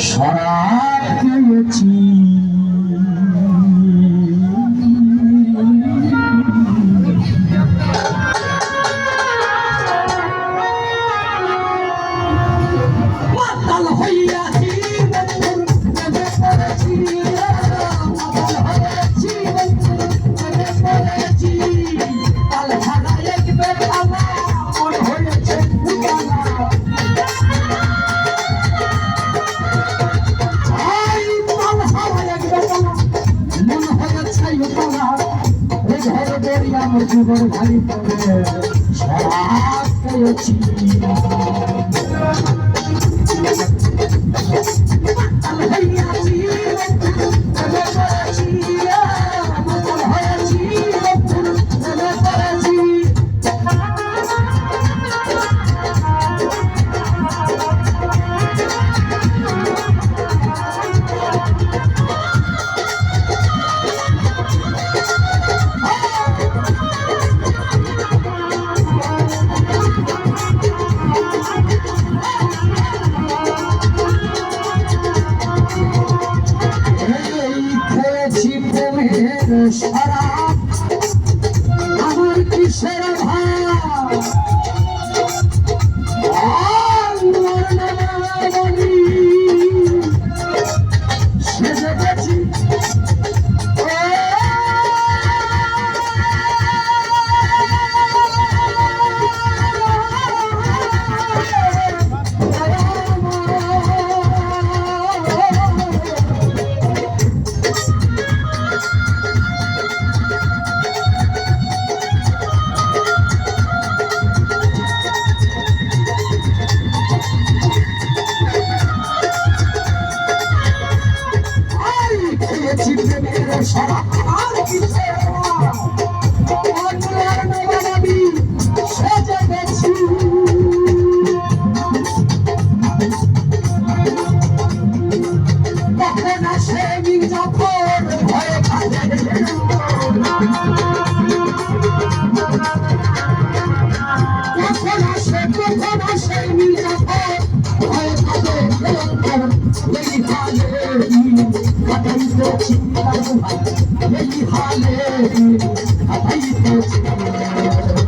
সরা পেয়েছি আমার জীবন ভারী করে। সব পেয়েছি Chorará যখন আসে মির্জাফর ভয়ে কাজে কখন আসে কখন আসে মির্জাফর ভয়ে কাজে এই হালে কাটাই তো চিন্তা এই হালে কাটাই তো চিন্তা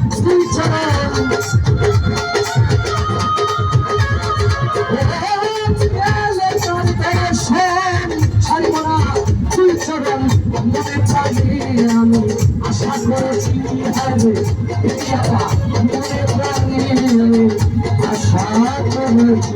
আশা করেছি।